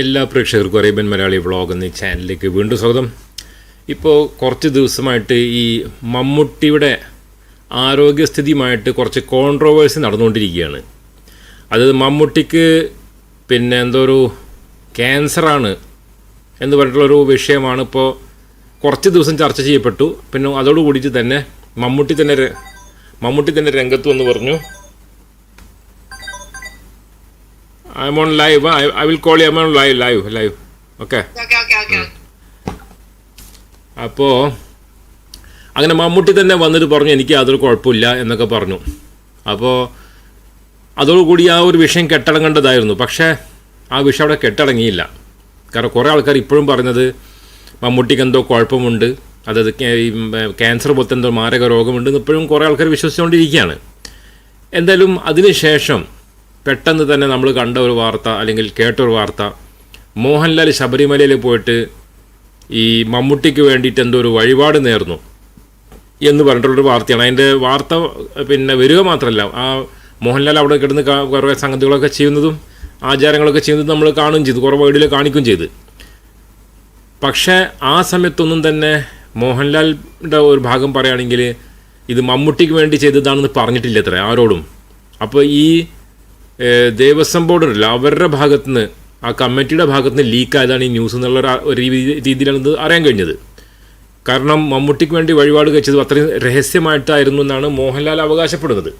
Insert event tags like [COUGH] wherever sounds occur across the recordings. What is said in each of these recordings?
എല്ലാ പ്രേക്ഷകർക്കും Arabian Malayali vlog എന്ന ചാനലിലേക്ക് വീണ്ടും സ്വാഗതം. ഇപ്പോൾ കുറച്ച് ദിവസമായിട്ട് ഈ മമ്മൂട്ടിയുടെ ആരോഗ്യസ്ഥിതിയുമായിട്ട് കുറച്ച് കോൺട്രോവേഴ്സി നടന്നുകൊണ്ടിരിക്കുകയാണ്. അത് മമ്മൂട്ടിക്ക് പിന്നെ എന്തോ ഒരു ക്യാൻസറാണ് എന്ന് പറഞ്ഞിട്ടുള്ളൊരു വിഷയമാണ് ഇപ്പോൾ കുറച്ച് ദിവസം ചർച്ച ചെയ്യപ്പെട്ടു. പിന്നെ അതോടുകൂടിയിട്ട് തന്നെ മമ്മൂട്ടി തന്നെ മമ്മൂട്ടി തന്നെ രംഗത്ത് വന്ന് പറഞ്ഞു. I am on live I will call you am on live live live okay അപ്പോൾ അങ്ങനെ മമ്മൂട്ടി തന്നെ വന്നിട്ട് പറഞ്ഞു എനിക്ക് യാതൊരു കുഴപ്പമില്ല എന്നൊക്കെ പറഞ്ഞു. അപ്പോൾ അതോടുകൂടി ആ ഒരു വിഷയം കെട്ടടങ്ങേണ്ടതായിരുന്നു. പക്ഷേ ആ വിഷയം അവിടെ കെട്ടടങ്ങിയില്ല. കാരണം കുറേ ആൾക്കാർ ഇപ്പോഴും പറയുന്നത് മമ്മൂട്ടിക്ക് എന്തോ കുഴപ്പമുണ്ട്. അതായത് ക്യാ- ക്യാൻസർ പോലത്തെ എന്തോ മാരക രോഗമുണ്ട് ഇപ്പോഴും കുറേ ആൾക്കാർ വിശ്വസിച്ചുകൊണ്ടിരിക്കുകയാണ്. എന്തായാലും അതിനുശേഷം പെട്ടെന്ന് തന്നെ നമ്മൾ കണ്ട ഒരു വാർത്ത അല്ലെങ്കിൽ കേട്ടൊരു വാർത്ത. മോഹൻലാൽ ശബരിമലയിൽ പോയിട്ട് ഈ മമ്മൂട്ടിക്ക് വേണ്ടിയിട്ട് എന്തോ ഒരു വഴിപാട് നേർന്നു എന്ന് പറഞ്ഞിട്ടുള്ളൊരു വാർത്തയാണ്. അതിന്റെ വാർത്ത പിന്നെ വരിക മാത്രമല്ല ആ മോഹൻലാൽ അവിടെ കിടന്ന് കുറേ സംഗതികളൊക്കെ ചെയ്യുന്നതും ആചാരങ്ങളൊക്കെ ചെയ്യുന്നതും നമ്മൾ കാണുകയും ചെയ്തു കുറേ വീഡിയോയിൽ കാണിക്കുകയും ചെയ്തു. പക്ഷേ ആ സമയത്തൊന്നും തന്നെ മോഹൻലാലിന്റെ ഒരു ഭാഗം പറയുകയാണെങ്കിൽ ഇത് മമ്മൂട്ടിക്ക് വേണ്ടി ചെയ്തതാണെന്ന് പറഞ്ഞിട്ടില്ല അത്ര ആരോടും. അപ്പോൾ ഈ ദേവസ്വം ബോർഡ് ഉണ്ടല്ലോ. അവരുടെ ഭാഗത്ത് നിന്ന് ആ കമ്മിറ്റിയുടെ ഭാഗത്ത് നിന്ന് ലീക്ക് ആയതാണ് ഈ ന്യൂസ് എന്നുള്ള ഒരു രീതിയിലാണ് ഇത് അറിയാൻ കഴിഞ്ഞത്. കാരണം മമ്മൂട്ടിക്ക് വേണ്ടി വഴിപാട് കഴിച്ചത് അത്രയും രഹസ്യമായിട്ടായിരുന്നു എന്നാണ് മോഹൻലാൽ അവകാശപ്പെടുന്നത്.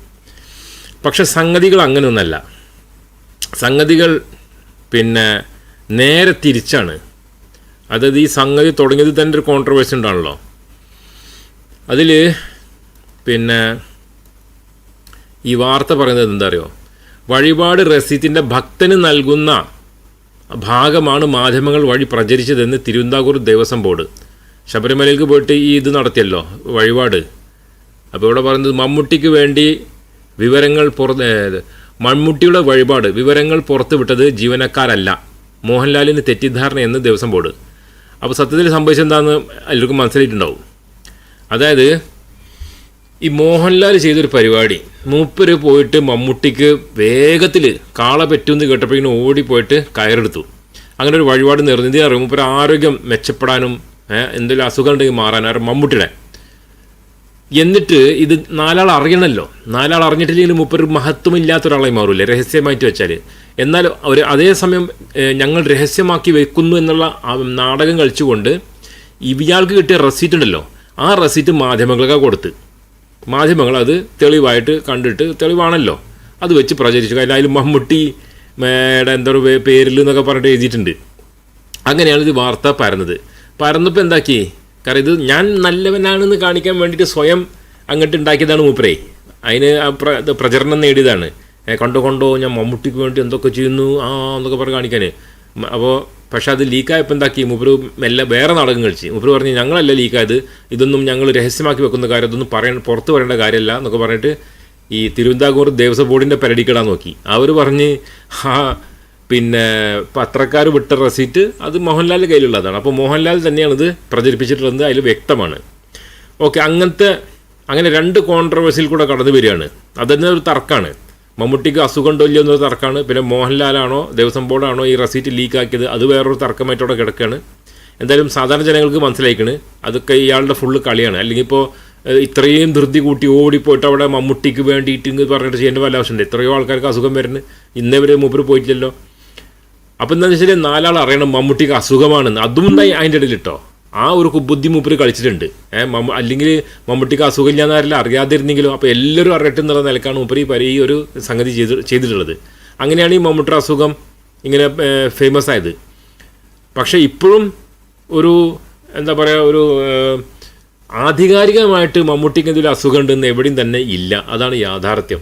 പക്ഷെ സംഗതികൾ അങ്ങനെയൊന്നല്ല. സംഗതികൾ പിന്നെ നേരെ തിരിച്ചാണ്. അതായത് ഈ സംഗതി തുടങ്ങിയത് തന്നെ ഒരു കോൺട്രവേഴ്സി ഉണ്ടാണല്ലോ. അതിൽ പിന്നെ ഈ വാർത്ത പറയുന്നത് എന്താ അറിയോ? വഴിപാട് റസീത്തിന്റെ ഭക്തന് നൽകുന്ന ഭാഗമാണ് മാധ്യമങ്ങൾ വഴി പ്രചരിച്ചതെന്ന് തിരുവിതാംകൂർ ദേവസ്വം ബോർഡ്. ശബരിമലയിലേക്ക് പോയിട്ട് ഈ ഇത് നടത്തിയല്ലോ വഴിപാട്. അപ്പോൾ ഇവിടെ പറയുന്നത് മമ്മൂട്ടിക്ക് വേണ്ടി വിവരങ്ങൾ പുറത്ത് മമ്മൂട്ടിയുടെ വഴിപാട് വിവരങ്ങൾ പുറത്തുവിട്ടത് ജീവനക്കാരല്ല മോഹൻലാലിന് തെറ്റിദ്ധാരണ എന്ന് ദേവസ്വം ബോർഡ്. അപ്പോൾ സത്യത്തിൽ സംഭവിച്ചെന്താണെന്ന് എല്ലാവർക്കും മനസ്സിലായിട്ടുണ്ടാവും. അതായത് ഈ മോഹൻലാൽ ചെയ്തൊരു പരിപാടി. മൂപ്പര് പോയിട്ട് മമ്മൂട്ടിക്ക് വേഗത്തിൽ കാള പറ്റുമെന്ന് കേട്ടപ്പോഴേക്കും ഓടിപ്പോയിട്ട് കയറെടുത്തു. അങ്ങനെ ഒരു വഴിപാട് നിർനിധി അറിയും. മൂപ്പര് ആരോഗ്യം മെച്ചപ്പെടാനും എന്തെങ്കിലും അസുഖം ഉണ്ടെങ്കിൽ മാറാനും മമ്മൂട്ടിയുടെ. എന്നിട്ട് ഇത് നാലാൾ അറിയണമല്ലോ നാലാൾ അറിഞ്ഞിട്ടില്ലെങ്കിൽ മൂപ്പര് മഹത്വമില്ലാത്ത ഒരാളായി മാറൂലേ രഹസ്യമായിട്ട് വെച്ചാൽ എന്നാൽ ഒരു അതേസമയം ഞങ്ങൾ രഹസ്യമാക്കി വെക്കുന്നു എന്നുള്ള നാടകം കളിച്ചുകൊണ്ട് ഇയാൾക്ക് കിട്ടിയ റെസീറ്റ് ഉണ്ടല്ലോ. ആ റെസീറ്റ് മാധ്യമങ്ങൾക്കാണ് കൊടുത്ത്. മാധ്യമങ്ങൾ അത് തെളിവായിട്ട് കണ്ടിട്ട് തെളിവാണല്ലോ. അത് വെച്ച് പ്രചരിച്ചു. കാര്യം അതിൽ മമ്മൂട്ടി മേടെ എന്താ പേരിൽ എന്നൊക്കെ പറഞ്ഞിട്ട് എഴുതിയിട്ടുണ്ട്. അങ്ങനെയാണ് ഇത് വാർത്ത പരന്നത്. പരന്നപ്പോൾ എന്താക്കി? കാരണം ഇത് ഞാൻ നല്ലവനാണെന്ന് കാണിക്കാൻ വേണ്ടിയിട്ട് സ്വയം അങ്ങോട്ട് ഉണ്ടാക്കിയതാണ് മൂപ്പരേ. അതിന് പ്രചരണം നേടിയതാണ്. കണ്ടോ കണ്ടോ ഞാൻ മമ്മൂട്ടിക്ക് വേണ്ടി എന്തൊക്കെ ചെയ്യുന്നു? ആ എന്നൊക്കെ പറഞ്ഞ് കാണിക്കാൻ അപ്പോൾ പക്ഷെ അത് ലീക്കായപ്പോൾ എന്താക്കി? മൂപ്പര് മെല്ലെ വേറെ നാടകം കളിച്ച്. മൂപ്പര് പറഞ്ഞ് ഞങ്ങളല്ല ലീക്കായത്. ഇതൊന്നും ഞങ്ങൾ രഹസ്യമാക്കി വെക്കുന്ന കാര്യം ഇതൊന്നും പറയാൻ പുറത്ത് പറയേണ്ട കാര്യമല്ല എന്നൊക്കെ പറഞ്ഞിട്ട് ഈ തിരുവിതാംകൂർ ദേവസ്വം ബോർഡിന്റെ പരടിക്കടാൻ നോക്കി. അവർ പറഞ്ഞ് ആ പിന്നെ പത്രക്കാർ വിട്ട റെസീറ്റ് അത് മോഹൻലാലിന്റെ കയ്യിലുള്ളതാണ്. അപ്പോൾ മോഹൻലാൽ തന്നെയാണ് ഇത് പ്രചരിപ്പിച്ചിട്ടുള്ളത് അതിൽ വ്യക്തമാണ്. ഓക്കെ അങ്ങനത്തെ അങ്ങനെ രണ്ട് കോൺട്രവേഴ്സിയിൽ കൂടെ കടന്നു വരികയാണ്. അതന്നെ ഒരു തർക്കമാണ് മമ്മൂട്ടിക്ക് അസുഖം ഉണ്ടോ ഇല്ലയോ എന്നൊരു തർക്കമാണ്. പിന്നെ മോഹൻലാലാണോ ദേവസ്വം ബോർഡാണോ ഈ റെസീറ്റ് ലീക്കാക്കിയത്? അത് വേറൊരു തർക്കമായിട്ടവിടെ കിടക്കുകയാണ് എന്തായാലും സാധാരണ ജനങ്ങൾക്ക് മനസ്സിലായിക്കണ്. അതൊക്കെ ഇയാളുടെ ഫുള്ള് കളിയാണ്. അല്ലെങ്കിൽ ഇപ്പോൾ ഇത്രയും ധൃതി കൂട്ടി ഓടിപ്പോയിട്ട് അവിടെ മമ്മൂട്ടിക്ക് വേണ്ടിയിട്ട് ഇങ്ങ് പറഞ്ഞിട്ട് ചെയ്യേണ്ട വല്ല ആവശ്യമുണ്ട്. എത്രയോ ആൾക്കാർക്ക് അസുഖം വരുന്നത് ഇന്നേ വരെ മൂപ്പര് പോയിട്ടില്ലല്ലോ. അപ്പം എന്താണെന്ന് വെച്ചാൽ നാലാൾ അറിയണം മമ്മൂട്ടിക്ക് അസുഖമാണെന്ന്. അതും അതിന്റെ ഇടയിൽ ഇട്ടോ ആ ഒരു കുബുദ്ധി മൂപ്പര് കളിച്ചിട്ടുണ്ട്. ഏഹ് അല്ലെങ്കിൽ മമ്മൂട്ടിക്ക് അസുഖമില്ല എന്നറിയില്ല അറിയാതിരുന്നെങ്കിലും അപ്പോൾ എല്ലാവരും അറിയട്ടെ എന്നുള്ള നിലക്കാണ് മൂപ്പര് ഈ പരി ഈ ഒരു സംഗതി ചെയ്ത് ചെയ്തിട്ടുള്ളത്. അങ്ങനെയാണ് ഈ മമ്മൂട്ടിയുടെ അസുഖം ഇങ്ങനെ ഫേമസ് ആയത്. പക്ഷേ ഇപ്പോഴും ഒരു എന്താ പറയുക ഒരു ആധികാരികമായിട്ട് മമ്മൂട്ടിക്ക് എന്തെങ്കിലും അസുഖം ഉണ്ടെന്ന് എവിടെയും തന്നെ ഇല്ല. അതാണ് യാഥാർത്ഥ്യം.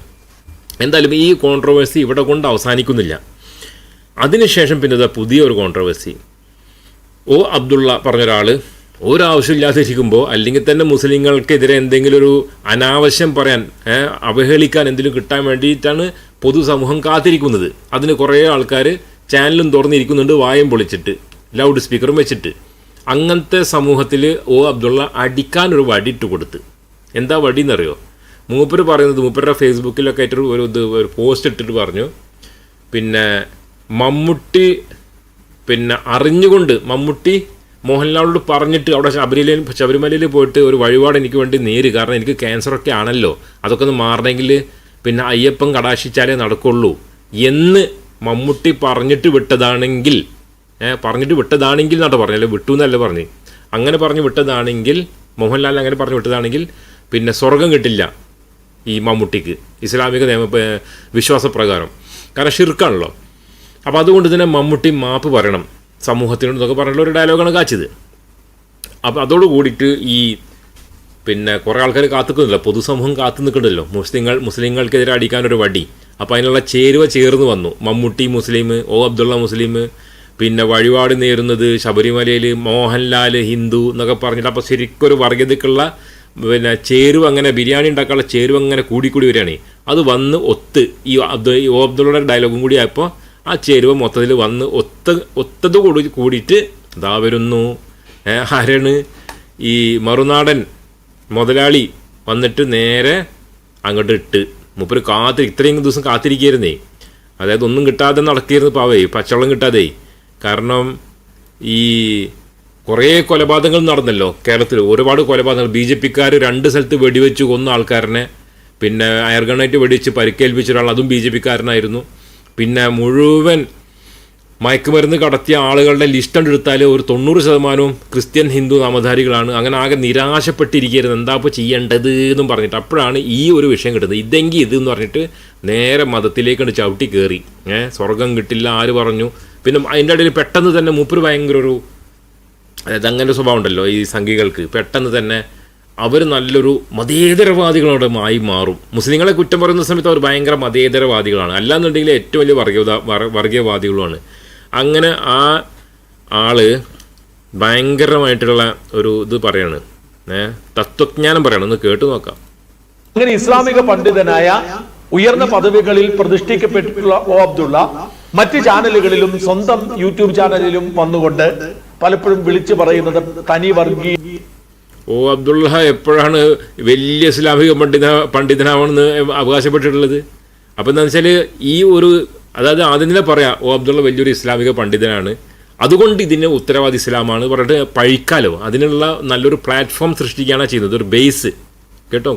എന്തായാലും ഈ കോൺട്രവേഴ്സി ഇവിടെ കൊണ്ട് അവസാനിക്കുന്നില്ല. അതിനുശേഷം പിന്നെ പുതിയ ഒരു കോൺട്രവേഴ്സി ഓ അബ്ദുള്ള പറഞ്ഞൊരാൾ ഒരാവശ്യമില്ലാതിരിക്കുമ്പോൾ അല്ലെങ്കിൽ തന്നെ മുസ്ലിങ്ങൾക്കെതിരെ എന്തെങ്കിലും ഒരു അനാവശ്യം പറയാൻ അവഹേളിക്കാൻ എന്തെങ്കിലും കിട്ടാൻ വേണ്ടിയിട്ടാണ് പൊതുസമൂഹം കാത്തിരിക്കുന്നത്. അതിന് കുറേ ആൾക്കാർ ചാനലും തുറന്നിരിക്കുന്നുണ്ട് വായം പൊളിച്ചിട്ട് ലൗഡ് സ്പീക്കറും വെച്ചിട്ട്. അങ്ങനത്തെ സമൂഹത്തിൽ ഓ അബ്ദുള്ള അടിക്കാനൊരു വടി ഇട്ട് കൊടുത്ത്. എന്താ വടി എന്നറിയോ മൂപ്പർ പറയുന്നത് മൂപ്പരുടെ ഫേസ്ബുക്കിലൊക്കെ ആയിട്ട് ഒരു ഇത് ഒരു പോസ്റ്റ് ഇട്ടിട്ട് പറഞ്ഞു. പിന്നെ മമ്മൂട്ടി പിന്നെ അറിഞ്ഞുകൊണ്ട് മമ്മൂട്ടി മോഹൻലാലിനോട് പറഞ്ഞിട്ട് അവിടെ ശബരിമലയിൽ ശബരിമലയിൽ പോയിട്ട് ഒരു വഴിപാട് എനിക്ക് വേണ്ടി നേര്. കാരണം എനിക്ക് ക്യാൻസറൊക്കെ ആണല്ലോ. അതൊക്കെ ഒന്ന് മാറണമെങ്കിൽ പിന്നെ അയ്യപ്പൻ കടാശിച്ചാലേ നടക്കുള്ളൂ എന്ന് മമ്മൂട്ടി പറഞ്ഞിട്ട് വിട്ടതാണെങ്കിൽ പറഞ്ഞിട്ട് വിട്ടതാണെങ്കിൽ എന്നാട്ടോ പറഞ്ഞല്ലേ വിട്ടു എന്നല്ല പറഞ്ഞു? അങ്ങനെ പറഞ്ഞു വിട്ടതാണെങ്കിൽ മോഹൻലാൽ അങ്ങനെ പറഞ്ഞു വിട്ടതാണെങ്കിൽ പിന്നെ സ്വർഗം കിട്ടില്ല ഈ മമ്മൂട്ടിക്ക്. ഇസ്ലാമിക നിയമ വിശ്വാസപ്രകാരം. കാരണം ഷിർക്കാണല്ലോ. അപ്പോൾ അതുകൊണ്ട് തന്നെ മമ്മൂട്ടി മാപ്പ് പറയണം. സമൂഹത്തിനോട് എന്നൊക്കെ പറഞ്ഞിട്ടുള്ള ഒരു ഡയലോഗാണ് കാച്ചത് അപ്പോൾ അതോട് കൂടിയിട്ട് ഈ പിന്നെ കുറേ ആൾക്കാർ കാത്തുക്കുന്നില്ല പൊതുസമൂഹം കാത്തു നിൽക്കണ്ടല്ലോ മുസ്ലിങ്ങൾ മുസ്ലിങ്ങൾക്കെതിരെ അടിക്കാനൊരു വടി. അപ്പോൾ അതിനുള്ള ചേരുവ ചേർന്ന് വന്നു. മമ്മൂട്ടി മുസ്ലിം ഓ അബ്ദുള്ള മുസ്ലിം പിന്നെ വഴിപാട് നേരുന്നത് ശബരിമലയിൽ മോഹൻലാൽ ഹിന്ദു എന്നൊക്കെ പറഞ്ഞിട്ട് അപ്പോൾ ശരിക്കൊരു ഒരു വർഗതയ്ക്കുള്ള പിന്നെ ചേരുവ അങ്ങനെ ബിരിയാണി ഉണ്ടാക്കാനുള്ള ചേരുവ അങ്ങനെ കൂടിക്കൂടി വരികയാണ്. അത് വന്ന് ഒത്ത് ഈ അബ്ദു ഈ ഒ അബ്ദുള്ളയുടെ ഡയലോഗും കൂടി ആയപ്പോൾ ആ ചേരുവ മൊത്തത്തിൽ വന്ന് ഒത്ത ഒത്തത് കൂടി കൂടിയിട്ട് ഇതാ വരുന്നു. ഹരണ് ഈ മറുനാടൻ മുതലാളി വന്നിട്ട് നേരെ അങ്ങോട്ട് ഇട്ട് മൂപ്പര് കാത്തി ഇത്രയും ദിവസം കാത്തിരിക്കുകയായിരുന്നേ. അതായത് ഒന്നും കിട്ടാതെ നടക്കിയിരുന്നു പാവേ പച്ചവെള്ളം കിട്ടാതെ. കാരണം ഈ കുറേ കൊലപാതകങ്ങൾ നടന്നല്ലോ കേരളത്തിൽ. ഒരുപാട് കൊലപാതകങ്ങൾ. ബി ജെ പിക്കാർ രണ്ട് സ്ഥലത്ത് വെടിവെച്ച് കൊന്ന ആൾക്കാരനെ പിന്നെ അയർഗണൈറ്റ് വെടിവെച്ച് പരിക്കേൽപ്പിച്ച ഒരാൾ അതും ബി ജെ പിക്കാരനായിരുന്നു. പിന്നെ മുഴുവൻ മയക്കുമരുന്ന് കടത്തിയ ആളുകളുടെ ലിസ്റ്റ് എടുത്താൽ ഒരു തൊണ്ണൂറ് ശതമാനവും ക്രിസ്ത്യൻ ഹിന്ദു നാമധാരികളാണ്. അങ്ങനെ ആകെ നിരാശപ്പെട്ടിരിക്കരുത്. എന്താ ഇപ്പോൾ ചെയ്യേണ്ടത് എന്നും പറഞ്ഞിട്ട് അപ്പോഴാണ് ഈ ഒരു വിഷയം കിട്ടുന്നത്. ഇതെങ്കിൽ ഇത് എന്ന് പറഞ്ഞിട്ട് നേരെ മതത്തിലേക്കാണ് ചവിട്ടി കയറി ഏഹ് സ്വർഗം കിട്ടില്ല ആര് പറഞ്ഞു? പിന്നെ അതിന്റെ ഇടയിൽ പെട്ടെന്ന് തന്നെ മൂപ്പര് ഭയങ്കര ഒരു അതായത് അങ്ങനെ സ്വഭാവം ഉണ്ടല്ലോ ഈ സംഘികൾക്ക്. പെട്ടെന്ന് തന്നെ അവർ നല്ലൊരു മതേതരവാദികളോട് ആയി മാറും. മുസ്ലിങ്ങളെ കുറ്റം പറയുന്ന സമയത്ത് അവർ ഭയങ്കര മതേതരവാദികളാണ്. അല്ലാന്നുണ്ടെങ്കിൽ ഏറ്റവും വലിയ വർഗീയത വർഗീയവാദികളുമാണ് അങ്ങനെ ആ ആൾ ഭയങ്കരമായിട്ടുള്ള ഒരു ഇത് പറയാണ്. തത്വജ്ഞാനം പറയണം. ഒന്ന് കേട്ടു നോക്കാം. അങ്ങനെ ഇസ്ലാമിക പണ്ഡിതനായ ഉയർന്ന പദവികളിൽ പ്രതിഷ്ഠിക്കപ്പെട്ടിട്ടുള്ള ഒ അബ്ദുള്ള മറ്റ് ചാനലുകളിലും സ്വന്തം യൂട്യൂബ് ചാനലിലും വന്നുകൊണ്ട് പലപ്പോഴും വിളിച്ചു പറയുന്നത് തനി വർഗീയ ഓ അബ്ദുള്ള എപ്പോഴാണ് വലിയ ഇസ്ലാമിക പണ്ഡിത പണ്ഡിതനാവണമെന്ന് അവകാശപ്പെട്ടിട്ടുള്ളത്? അപ്പം എന്താ വെച്ചാൽ ഈ ഒരു അതായത് ആദ്യം തന്നെ പറയാം ഓ അബ്ദുള്ള വലിയൊരു ഇസ്ലാമിക പണ്ഡിതനാണ്. അതുകൊണ്ട് ഇതിന് ഉത്തരവാദി ഇസ്ലാമാണ് പറഞ്ഞിട്ട് പഴിക്കാലോ. അതിനുള്ള നല്ലൊരു പ്ലാറ്റ്ഫോം സൃഷ്ടിക്കുകയാണ് ചെയ്യുന്നത്. ഒരു ബേസ് കേട്ടോ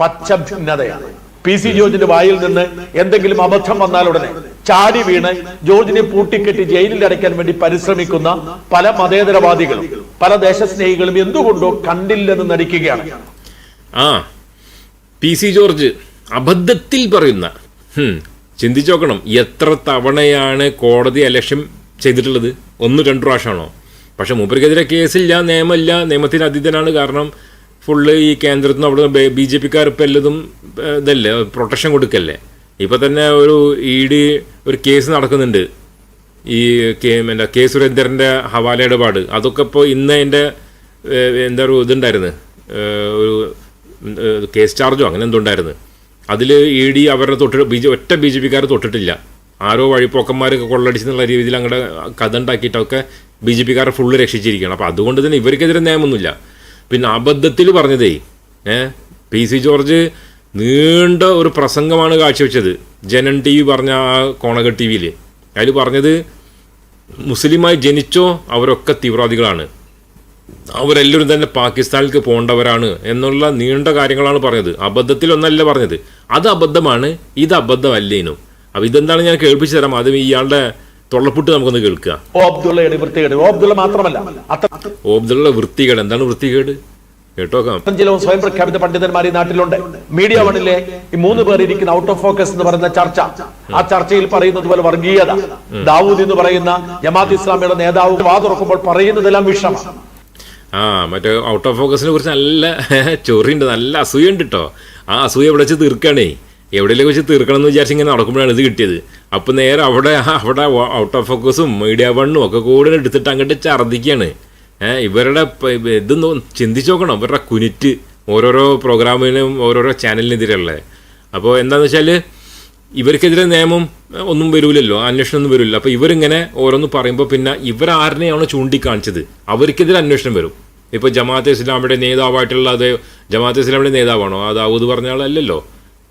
പച്ച ഭിന്നതയാണ് പി സി ജോർജിന്റെ വായിൽ നിന്ന് എന്തെങ്കിലും അബദ്ധം വന്നാൽ ഉടനെ ചാടി വീണ് ജോർജിനെ പൂട്ടിക്കെട്ടി ജയിലിൽ അടയ്ക്കാൻ വേണ്ടി പരിശ്രമിക്കുന്ന പല മതേതരവാദികളും പല ദേശസ്നേഹികളും എന്തുകൊണ്ടോ കണ്ടില്ലെന്ന് നടിക്കുകയാണ്. ആ പി സി ജോർജ് അബദ്ധത്തിൽ പറയുന്ന ചിന്തിച്ചോക്കണം എത്ര തവണയാണ് കോടതി അലക്ഷ്യം ചെയ്തിട്ടുള്ളത്? ഒന്ന് രണ്ട് പ്രാവശ്യമാണോ? പക്ഷെ മൂപ്പർക്കെതിരെ കേസില്ല നിയമമില്ല നിയമത്തിന് അതീതനാണ് കാരണം ഫുള്ള് ഈ കേന്ദ്രത്തിൽ നിന്ന് അവിടെ ബി ജെ പിക്കാർ ഇപ്പം എല്ലതും ഇതല്ലേ പ്രൊട്ടക്ഷൻ കൊടുക്കല്ലേ? ഇപ്പം തന്നെ ഒരു ഇ ഡി ഒരു കേസ് നടക്കുന്നുണ്ട്. ഈ കെ എന്താ കെ സുരേന്ദ്രന്റെ ഹവാല ഇടപാട്. അതൊക്കെ ഇപ്പോൾ ഇന്ന് അതിന്റെ എന്താ ഒരു ഇതുണ്ടായിരുന്നു. ഒരു കേസ് ചാർജോ അങ്ങനെ എന്തോ ഉണ്ടായിരുന്നു. അതിൽ ഇ ഡി അവരുടെ തൊട്ട് ബി ജെ ഒറ്റ ബി ജെ പിക്കാർ തൊട്ടിട്ടില്ല. ആരോ വഴിപ്പോക്കന്മാരൊക്കെ കൊള്ളടിച്ചെന്നുള്ള രീതിയിൽ അങ്ങോട്ട് കഥ ഉണ്ടാക്കിയിട്ടൊക്കെ ബി ജെ പിക്കാരെ ഫുള്ള് രക്ഷിച്ചിരിക്കുകയാണ്. അപ്പോൾ അതുകൊണ്ട് തന്നെ ഇവർക്കെതിരെ നിയമമൊന്നുമില്ല പിന്നെ അബദ്ധത്തിൽ പറഞ്ഞതേ ഏ? പി സി ജോർജ് നീണ്ട ഒരു പ്രസംഗമാണ് കാഴ്ചവെച്ചത്. ജനൻ ടി വി പറഞ്ഞ ആ കോണക ടി വിയിൽ അതിൽ പറഞ്ഞത് മുസ്ലിമായി ജനിച്ചോ അവരൊക്കെ തീവ്രവാദികളാണ്. അവരെല്ലാവരും തന്നെ പാകിസ്ഥാനിലേക്ക് പോകേണ്ടവരാണ് എന്നുള്ള നീണ്ട കാര്യങ്ങളാണ് പറഞ്ഞത്. അബദ്ധത്തിലൊന്നല്ല പറഞ്ഞത്. അത് അബദ്ധമാണ് ഇത് അബദ്ധമല്ലേനും. അപ്പം ഇതെന്താണ് ഞാൻ കേൾപ്പിച്ചു തരാം? അത് ഇയാളുടെ തൊള്ളപ്പുട്ട് നമുക്കൊന്ന് കേൾക്കുക ഓ അബ്ദുള്ളയുടെ വൃത്തികേട്. ഓ അബ്ദുള്ള മാത്രമല്ല. അത്ര അബ്ദുള്ള വൃത്തികേട്. എന്താണ് വൃത്തികേട്? കേട്ടോക്കാം. ചില സ്വയം പ്രഖ്യാപിത പണ്ഡിതന്മാർ ഈ നാട്ടിലുണ്ട്. മീഡിയ വണിലെ ഈ മൂന്ന് പേർ ഇരിക്കുന്ന ഔട്ട് ഓഫ് ഫോക്കസ് എന്ന് പറയുന്ന ചർച്ച. ആ ചർച്ചയിൽ പറയുന്നത് പോലെ വർഗീയത. ദാവൂദ് എന്ന് പറയുന്ന ജമാഅത്ത് ഇസ്ലാമിയുടെ നേതാവ് വാതുറക്കുമ്പോൾ പറയുന്നതെല്ലാം വിഷമാണ് ആ മറ്റേ ഔട്ട് ഓഫ് ഫോക്കസിനെ കുറിച്ച് നല്ല [LAUGHS] ചൊറിയുണ്ട്. നല്ല അസൂയുണ്ട് കേട്ടോ ആ അസൂയ എവിടെ വെച്ച് തീർക്കണേ? എവിടെയെങ്കിലും വെച്ച് തീർക്കണം എന്ന് വിചാരിച്ചിങ്ങനെ നടക്കുമ്പോഴാണ് ഇത് കിട്ടിയത്. അപ്പം നേരെ അവിടെ അവിടെ ഔട്ട് ഓഫ് ഫോക്കസും മീഡിയ വണ്ണും ഒക്കെ കൂടെ എടുത്തിട്ട് അങ്ങോട്ട് ഛർദ്ദിക്കുകയാണ് ഇവരുടെ ഇതൊന്ന് ചിന്തിച്ച് നോക്കണം. ഇവരുടെ കുനിറ്റ് ഓരോരോ പ്രോഗ്രാമിനും ഓരോരോ ചാനലിനെതിരെയുള്ളത് അപ്പോൾ എന്താണെന്ന് വെച്ചാൽ ഇവർക്കെതിരെ നിയമം ഒന്നും വരൂലല്ലോ. അന്വേഷണം ഒന്നും വരില്ല അപ്പോൾ ഇവരിങ്ങനെ ഓരോന്ന് പറയുമ്പോൾ പിന്നെ ഇവരാരനെയാണോ ചൂണ്ടിക്കാണിച്ചത്. അവർക്കെതിരെ അന്വേഷണം വരും. ഇപ്പോൾ ജമാഅത്തെ ഇസ്ലാമിയുടെ നേതാവായിട്ടുള്ള അതേ ജമാഅത്തെ ഇസ്ലാമിയുടെ നേതാവാണോ? ദാവൂദ് പറഞ്ഞ ആളല്ലല്ലോ.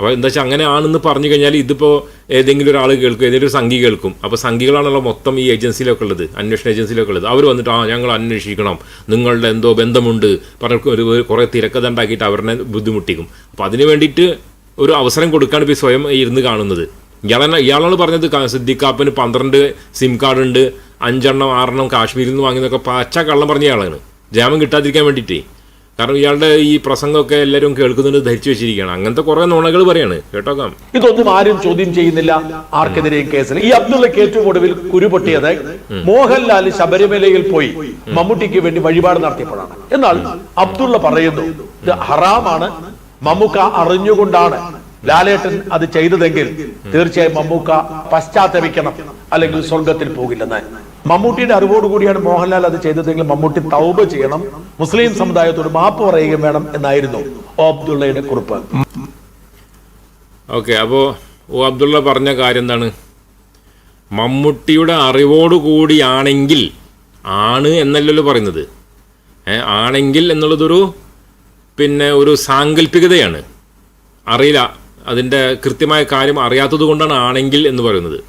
അപ്പോൾ എന്താ വെച്ചാൽ അങ്ങനെ ആണെന്ന് പറഞ്ഞു കഴിഞ്ഞാൽ ഇതിപ്പോൾ ഏതെങ്കിലും ഒരാൾ കേൾക്കും ഏതെങ്കിലും ഒരു സംഘി കേൾക്കും. അപ്പോൾ സംഘികളാണല്ലോ മൊത്തം ഈ ഏജൻസിയിലൊക്കെ ഉള്ളത് അന്വേഷണ ഏജൻസിയിലൊക്കെ ഉള്ളത്. അവർ വന്നിട്ട് ആ ഞങ്ങൾ അന്വേഷിക്കണം. നിങ്ങളുടെ എന്തോ ബന്ധമുണ്ട്. പറഞ്ഞ ഒരു കുറേ തിരക്കഥ ഉണ്ടാക്കിയിട്ട് അവരെ ബുദ്ധിമുട്ടിക്കും. അപ്പോൾ അതിന് വേണ്ടിയിട്ട് ഒരു അവസരം കൊടുക്കാണ് ഇപ്പോൾ സ്വയം ഇരുന്ന് കാണുന്നത്. ഇയാളെ ഇയാളാണ് പറഞ്ഞത് സിദ്ദിഖാപ്പന് പന്ത്രണ്ട് സിം കാർഡ് ഉണ്ട് അഞ്ചെണ്ണം ആറെണ്ണം കാശ്മീരിൽ നിന്ന് വാങ്ങിയതൊക്കെ പച്ച കള്ളം പറഞ്ഞ ആളാണ്. ജാമം കിട്ടാതിരിക്കാൻ വേണ്ടിയിട്ടേ. കാരണം ഇയാളുടെ ഈ പ്രസംഗമൊക്കെ എല്ലാവരും കേൾക്കുന്നുണ്ട് ധരിച്ചു വെച്ചിരിക്കുകയാണ്. അങ്ങനത്തെ കുറെ നുണകൾ പറയാണ്. കേട്ടോക്കാം ഇതൊന്നും ആരും ചോദ്യം ചെയ്യുന്നില്ല. ആർക്കെതിരെയും കേസിൽ. ഈ അബ്ദുള്ളക്ക് ഏറ്റവും ഒടുവിൽ കുരുപൊട്ടിയത് മോഹൻലാൽ ശബരിമലയിൽ പോയി മമ്മൂട്ടിക്ക് വേണ്ടി വഴിപാട് നടത്തിയപ്പോഴാണ്. എന്നാൽ അബ്ദുള്ള പറയുന്നു ഇത് ഹറാമാണ്. മമ്മൂക്ക അറിഞ്ഞുകൊണ്ടാണ് ലാലേട്ടൻ അത് ചെയ്തതെങ്കിൽ തീർച്ചയായും മമ്മൂക്ക പശ്ചാത്തപിക്കണം. അല്ലെങ്കിൽ സ്വർഗത്തിൽ പോകില്ലെന്ന്. മമ്മൂട്ടിയുടെ അറിവോടുകൂടിയാണ് മോഹൻലാൽ അത് ചെയ്തതെങ്കിൽ മമ്മൂട്ടി തൗബ ചെയ്യണം. മുസ്ലിം സമുദായത്തോട് മാപ്പ് പറയുകയും വേണം എന്നായിരുന്നു ഓ അബ്ദുള്ളയുടെ കുറിപ്പ്. ഓക്കെ അപ്പോൾ ഓ അബ്ദുള്ള പറഞ്ഞ കാര്യം എന്താണ്? മമ്മൂട്ടിയുടെ അറിവോടുകൂടിയാണെങ്കിൽ ആണ് എന്നല്ലല്ലോ പറയുന്നത്. ആണെങ്കിൽ എന്നുള്ളതൊരു പിന്നെ ഒരു സാങ്കല്പികതയാണ് അറിയില്ല അതിന്റെ കൃത്യമായ കാര്യം അറിയാത്തത് കൊണ്ടാണ് ആണെങ്കിൽ എന്ന് പറയുന്നത്.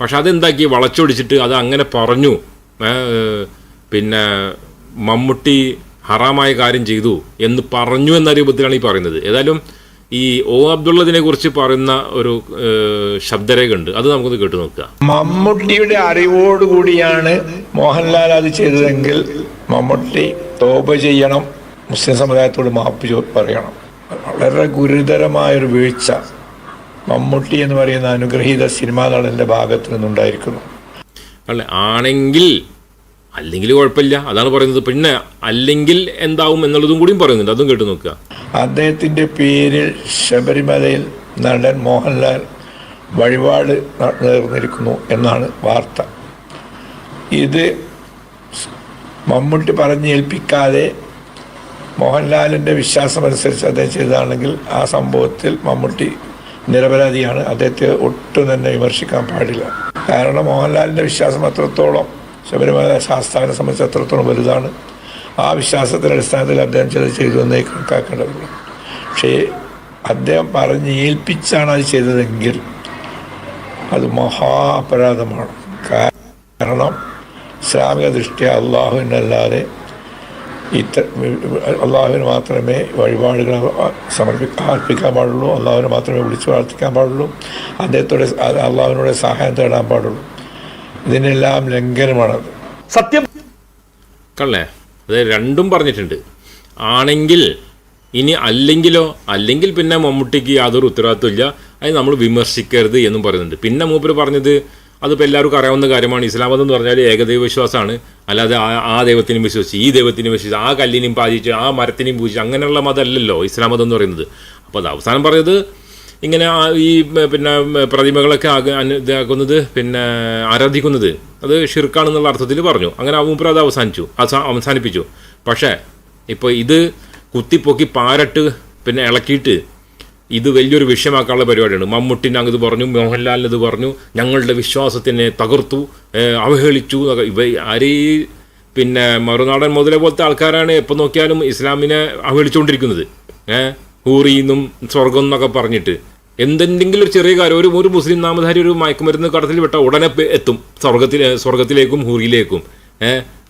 പക്ഷെ അതെന്താക്കി? വളച്ചൊടിച്ചിട്ട് അത് അങ്ങനെ പറഞ്ഞു. പിന്നെ മമ്മൂട്ടി ഹറാമായ കാര്യം ചെയ്തു എന്ന് പറഞ്ഞു എന്ന രൂപത്തിലാണ് ഈ പറയുന്നത്. ഏതായാലും ഈ ഓ അബ്ദുള്ളതിനെ കുറിച്ച് പറയുന്ന ഒരു ശബ്ദരേഖ ഉണ്ട് അത് നമുക്കൊന്ന് കേട്ടു നോക്കുക. മമ്മൂട്ടിയുടെ അറിവോടുകൂടിയാണ് മോഹൻലാൽ അത് ചെയ്തതെങ്കിൽ മമ്മൂട്ടി തോപ ചെയ്യണം മുസ്ലിം സമുദായത്തോട് മാപ്പ് പറയണം. വളരെ ഗുരുതരമായൊരു വീഴ്ച. മമ്മൂട്ടി എന്ന് പറയുന്ന അനുഗ്രഹീത സിനിമാ നടന്റെ ഭാഗത്ത് നിന്നുണ്ടായിരിക്കുന്നു. അല്ലേ? ആണെങ്കിൽ അല്ലെങ്കിൽ കുഴപ്പമില്ല. അതാണ് പറയുന്നത്. പിന്നെ അല്ലെങ്കിൽ എന്താവും എന്നുള്ളതും കൂടിയും പറയുന്നുണ്ട്. അതും കേട്ട് നോക്കുക. അദ്ദേഹത്തിന്റെ പേരിൽ ശബരിമലയിൽ നടൻ മോഹൻലാൽ വഴിപാട് നേർന്നിരിക്കുന്നു എന്നാണ് വാർത്ത. ഇത് മമ്മൂട്ടി പറഞ്ഞേൽപ്പിക്കാതെ മോഹൻലാലിന്റെ വിശ്വാസമനുസരിച്ച് അദ്ദേഹം ചെയ്തതാണെങ്കിൽ ആ സംഭവത്തിൽ മമ്മൂട്ടി നിരപരാധിയാണ്. അദ്ദേഹത്തെ ഒട്ടും തന്നെ വിമർശിക്കാൻ പാടില്ല. കാരണം മോഹൻലാലിന്റെ വിശ്വാസം അത്രത്തോളം ശബരിമല ശാസ്താവിനെ സംബന്ധിച്ച് അത്രത്തോളം വലുതാണ്. ആ വിശ്വാസത്തിന്റെ അടിസ്ഥാനത്തിൽ അദ്ദേഹം ചിലത് ചെയ്തു എന്നേ കണക്കാക്കേണ്ടതുള്ളൂ. പക്ഷേ അദ്ദേഹം പറഞ്ഞ് ഏൽപ്പിച്ചാണ് അത് ചെയ്തതെങ്കിൽ അത് മഹാ അപരാധമാണ് കാരണം ഇസ്ലാമിക ദൃഷ്ടിയ അള്ളാഹുവിനല്ലാതെ ഇത്ര അള്ളാഹുവിന് മാത്രമേ വഴിപാടുകൾ സമർപ്പി അർപ്പിക്കാൻ പാടുള്ളൂ. അള്ളാഹുവിനെ മാത്രമേ വിളിച്ചു പ്രാർത്ഥിക്കാൻ പാടുള്ളൂ. അദ്ദേഹത്തോടെ അള്ളാഹുവിനോട് സഹായം തേടാൻ പാടുള്ളൂ. ഇതിനെല്ലാം ലംഘനമാണത്. സത്യം കള്ളേ അത് രണ്ടും പറഞ്ഞിട്ടുണ്ട്. ആണെങ്കിൽ ഇനി അല്ലെങ്കിലോ അല്ലെങ്കിൽ പിന്നെ മമ്മൂട്ടിക്ക് യാതൊരു ഉത്തരവാദിത്വമില്ല അത് നമ്മൾ വിമർശിക്കരുത് എന്നും പറയുന്നുണ്ട്. പിന്നെ മൂപ്പര് പറഞ്ഞത് അതിപ്പോൾ എല്ലാവർക്കും അറിയാവുന്ന കാര്യമാണ്. ഇസ്ലാം മതം എന്ന് പറഞ്ഞാൽ ഏകദൈവ വിശ്വാസമാണ്. അല്ലാതെ ആ ദൈവത്തിനും വിശ്വസിച്ച് ഈ ദൈവത്തിനും വിശ്വസിച്ച് ആ കല്ലിനെയും പാചിച്ച് ആ മരത്തിനെയും പൂജിച്ച് അങ്ങനെയുള്ള മതമല്ലല്ലോ ഇസ്ലാം മതം എന്ന് പറയുന്നത്. അപ്പോൾ അത് അവസാനം പറഞ്ഞത് ഇങ്ങനെ ഈ പിന്നെ പ്രതിമകളൊക്കെ ഇതാക്കുന്നത് പിന്നെ ആരാധിക്കുന്നത്. അത് ഷിർക്കാണെന്നുള്ള അർത്ഥത്തിൽ പറഞ്ഞു. അങ്ങനെ മൂപ്പർ അത് അവസാനിച്ചു. അവസാ- അവസാനിപ്പിച്ചു. പക്ഷേ ഇപ്പോൾ ഇത് കുത്തിപ്പൊക്കി പാരട്ട് പിന്നെ ഇളക്കിയിട്ട് ഇത് വലിയൊരു വിഷയമാക്കാനുള്ള പരിപാടിയാണ്. മമ്മൂട്ടിന്റെ അങ്ങ് പറഞ്ഞു മോഹൻലാലിന് ഇത് പറഞ്ഞു ഞങ്ങളുടെ വിശ്വാസത്തിനെ തകർത്തു അവഹേളിച്ചു ഇവ ആര് പിന്നെ മറുനാടൻ മുതലേ പോലത്തെ ആൾക്കാരാണ് എപ്പോൾ നോക്കിയാലും ഇസ്ലാമിനെ അവഹേളിച്ചുകൊണ്ടിരിക്കുന്നത്. ഏഹ് ഹൂറിന്നും സ്വർഗം എന്നൊക്കെ പറഞ്ഞിട്ട്. എന്തെങ്കിലും ഒരു ചെറിയ കാര്യം ഒരു ഒരു മുസ്ലിം നാമധാരി ഒരു മയക്കുമരുന്ന് കടത്തിൽ വിട്ട ഉടനെ എത്തും. സ്വർഗത്തിൽ സ്വർഗത്തിലേക്കും ഹൂറിയിലേക്കും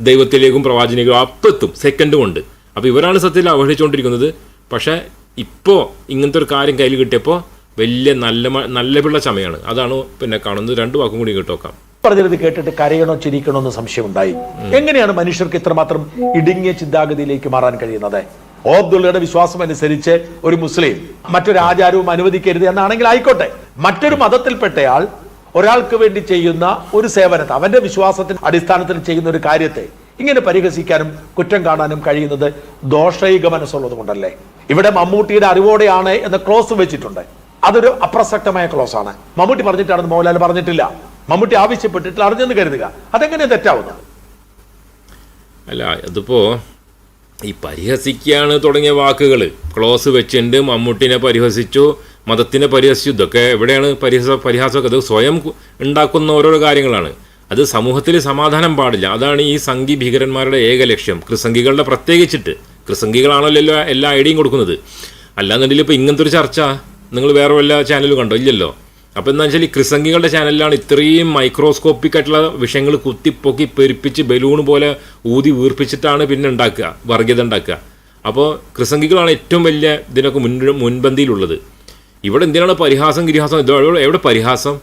ദൈവത്തിലേക്കും പ്രവാചനിലേക്കും അപ്പം എത്തും സെക്കൻഡ് കൊണ്ട്. അപ്പോൾ ഇവരാണ് സത്യത്തിൽ അവഹേളിച്ചുകൊണ്ടിരിക്കുന്നത്. പക്ഷേ ഇപ്പോൾ ഇങ്ങനത്തെ ഒരു കാര്യം കയ്യിൽ കിട്ടിയപ്പോൾ വലിയ നല്ല നല്ല പിള്ള ചമയാണ്. അതാണ് പിന്നെ കാണുന്നത് രണ്ട് വാക്കും കൂടി കേട്ടോക്കാം പറഞ്ഞത് കേട്ടിട്ട് കരയണോ ചിരിക്കണോ എന്ന് സംശയമുണ്ടായി. എങ്ങനെയാണ് മനുഷ്യർക്ക് ഇത്രമാത്രം ഇടുങ്ങിയ ചിന്താഗതിയിലേക്ക് മാറാൻ കഴിയുന്നത്? ഓബ്ദുള്ളയുടെ വിശ്വാസം അനുസരിച്ച് ഒരു മുസ്ലിം മറ്റൊരു ആചാരവും അനുവദിക്കരുത് എന്നാണെങ്കിൽ ആയിക്കോട്ടെ. മറ്റൊരു മതത്തിൽപ്പെട്ടയാൾ ഒരാൾക്ക് വേണ്ടി ചെയ്യുന്ന ഒരു സേവനത്തെ അവന്റെ വിശ്വാസത്തിന് അടിസ്ഥാനത്തിൽ ചെയ്യുന്ന ഒരു കാര്യത്തെ ഇങ്ങനെ പരിഹസിക്കാനും കുറ്റം കാണാനും കഴിയുന്നത് ദോഷൈക മനസ്സുള്ളത് കൊണ്ടല്ലേ ഇവിടെ മമ്മൂട്ടിയുടെ അറിവോടെയാണ് എന്ന ക്ലോസ് വെച്ചിട്ടുണ്ട്. അതൊരു അപ്രസക്തമായ ക്ലോസ് ആണ് മമ്മൂട്ടി പറഞ്ഞിട്ടാണെന്ന് മോഹൻലാൽ പറഞ്ഞിട്ടില്ല. മമ്മൂട്ടി ആവശ്യപ്പെട്ടിട്ട് അറിഞ്ഞെന്ന് കരുതുക. അതെങ്ങനെ തെറ്റാവുന്നത് അല്ല അതിപ്പോ ഈ പരിഹസിക്കുകയാണ് തുടങ്ങിയ വാക്കുകൾ ക്ലോസ് വെച്ചിട്ടുണ്ട് മമ്മൂട്ടിനെ പരിഹസിച്ചു മതത്തിനെ പരിഹസിച്ചു. ഇതൊക്കെ എവിടെയാണ് പരിഹസ പരിഹാസമൊക്കെ? ഇത് സ്വയം ഉണ്ടാക്കുന്ന ഓരോരോ കാര്യങ്ങളാണ്. അത് സമൂഹത്തിൽ സമാധാനം പാടില്ല. അതാണ് ഈ സംഘി ഭീകരന്മാരുടെ ഏക ലക്ഷ്യം. കൃസംഗികളുടെ പ്രത്യേകിച്ചിട്ട്. ക്രിസംഗികളാണല്ലോ എല്ലാ എല്ലാ ഐഡിയയും കൊടുക്കുന്നത്. അല്ലാന്നുണ്ടെങ്കിൽ ഇപ്പോൾ ഇങ്ങനത്തെ ഒരു ചർച്ച നിങ്ങൾ വേറെ വല്ല ചാനലും കണ്ടോ? ഇല്ലല്ലോ. അപ്പോൾ എന്താ വെച്ചാൽ ഈ ക്രിസംഗികളുടെ ചാനലിലാണ് ഇത്രയും മൈക്രോസ്കോപ്പിക് ആയിട്ടുള്ള വിഷയങ്ങൾ കുത്തിപ്പൊക്കി പെരുപ്പിച്ച് ബലൂൺ പോലെ ഊതി വീർപ്പിച്ചിട്ടാണ് പിന്നെ ഉണ്ടാക്കുക വർഗീയത ഉണ്ടാക്കുക. അപ്പോൾ കൃസംഗികളാണ് ഏറ്റവും വലിയ ഇതിനൊക്കെ മുൻ മുൻപന്തിയിലുള്ളത്. ഇവിടെ എന്തിനാണ് പരിഹാസം ഗിരിഹാസം? ഇത് എവിടെ പരിഹാസം?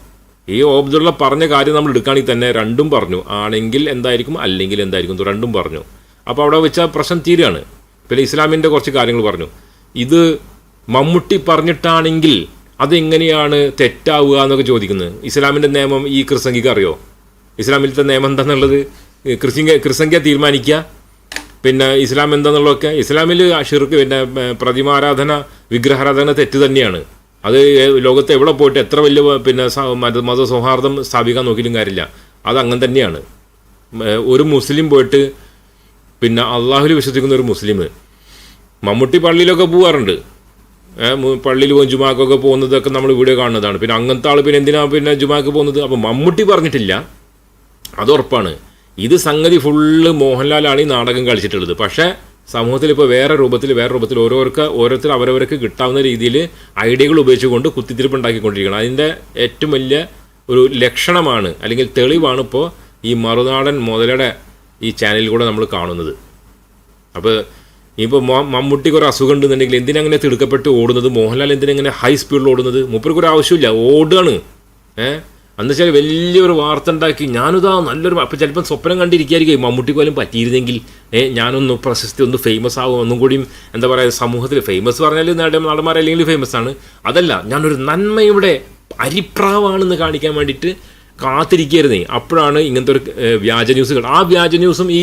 ഈ ഓബ്ദുള്ള പറഞ്ഞ കാര്യം നമ്മൾ എടുക്കുകയാണെങ്കിൽ തന്നെ രണ്ടും പറഞ്ഞു. ആണെങ്കിൽ എന്തായിരിക്കും? അല്ലെങ്കിൽ എന്തായിരിക്കും? രണ്ടും പറഞ്ഞു. അപ്പോൾ അവിടെ വെച്ച പ്രശ്നം തീരുകയാണ്. പിന്നെ ഇസ്ലാമിന്റെ കുറച്ച് കാര്യങ്ങൾ പറഞ്ഞു. ഇത് മമ്മൂട്ടി പറഞ്ഞിട്ടാണെങ്കിൽ അതെങ്ങനെയാണ് തെറ്റാവുക എന്നൊക്കെ ചോദിക്കുന്നത്. ഇസ്ലാമിന്റെ നിയമം ഈ ക്രിസംഗിക്ക് അറിയോ? ഇസ്ലാമിലത്തെ നിയമം എന്താണെന്നുള്ളത് ക്രിസംഗ ക്രിസംഖ്യ തീരുമാനിക്കുക. പിന്നെ ഇസ്ലാം എന്താണെന്നുള്ളതൊക്കെ ഇസ്ലാമിൽ ഷിർക്ക് പിന്നെ പ്രതിമാരാധന വിഗ്രഹാരാധന തെറ്റ് തന്നെയാണ്. അത് ലോകത്ത് എവിടെ പോയിട്ട് എത്ര വലിയ പിന്നെ മത സൗഹാർദ്ദം സ്ഥാപിക്കാൻ നോക്കിയിട്ടും കാര്യമില്ല. അത് അങ്ങനെ തന്നെയാണ്. ഒരു മുസ്ലിം പോയിട്ട് പിന്നെ അള്ളാഹുൽ വിശ്വസിക്കുന്ന ഒരു മുസ്ലിം മമ്മൂട്ടി പള്ളിയിലൊക്കെ പോകാറുണ്ട് പള്ളിയിൽ പോകും ജുമാക്കൊക്കെ പോകുന്നതൊക്കെ നമ്മൾ വീഡിയോ കാണുന്നതാണ്. പിന്നെ അങ്ങനത്തെ ആൾ പിന്നെ എന്തിനാ പിന്നെ ജുമാക്ക് പോകുന്നത്? അപ്പോൾ മമ്മൂട്ടി പറഞ്ഞിട്ടില്ല. അത് ഉറപ്പാണ്. ഇത് സംഗതി ഫുള്ള് മോഹൻലാലാണ് ഈ നാടകം കളിച്ചിട്ടുള്ളത്. പക്ഷേ സമൂഹത്തിൽ ഇപ്പോൾ വേറെ രൂപത്തിൽ വേറെ രൂപത്തിൽ ഓരോർക്ക് ഓരോരുത്തർ അവരവർക്ക് കിട്ടാവുന്ന രീതിയിൽ ഐഡിയകൾ ഉപയോഗിച്ചുകൊണ്ട് കുത്തിത്തിരിപ്പ് ഉണ്ടാക്കിക്കൊണ്ടിരിക്കണം അതിന്റെ ഏറ്റവും വലിയ ഒരു ലക്ഷണമാണ് അല്ലെങ്കിൽ തെളിവാണ് ഇപ്പോൾ ഈ മറുനാടൻ മുതലയുടെ ഈ ചാനലിൽ കൂടെ നമ്മൾ കാണുന്നത്. അപ്പോൾ ഇപ്പോൾ മമ്മൂട്ടിക്ക് ഒരു അസുഖം ഉണ്ടെന്നുണ്ടെങ്കിൽ എന്തിനങ്ങനെ തിടുക്കപ്പെട്ട് ഓടുന്നത്? മോഹൻലാൽ എന്തിനങ്ങനെ ഹൈ സ്പീഡിൽ ഓടുന്നത്? മൂപ്പർക്ക് ആവശ്യമില്ല. ഓടുകയാണ്. ഏഹ് അന്ന് വെച്ചാൽ വലിയൊരു വാർത്ത ഉണ്ടാക്കി. ഞാനിതാ നല്ലൊരു അപ്പോൾ ചിലപ്പം സ്വപ്നം കണ്ടിരിക്കുകയായിരിക്കും മമ്മൂട്ടി പോലും പറ്റിയിരുന്നെങ്കിൽ ഞാനൊന്ന് പ്രശസ്തി ഒന്ന് ഫേമസ് ആകും ഒന്നും കൂടിയും എന്താ പറയുക സമൂഹത്തിൽ ഫേമസ് പറഞ്ഞാൽ നട നടന്മാർ അല്ലെങ്കിൽ ഫേമസ് ആണ്. അതല്ല ഞാനൊരു നന്മയുടെ അരിപ്രാവാണെന്ന് കാണിക്കാൻ വേണ്ടിയിട്ട് കാത്തിരിക്കുകയായിരുന്നേ. അപ്പോഴാണ് ഇങ്ങനത്തെ ഒരു വ്യാജ ന്യൂസുകൾ. ആ വ്യാജ ന്യൂസും ഈ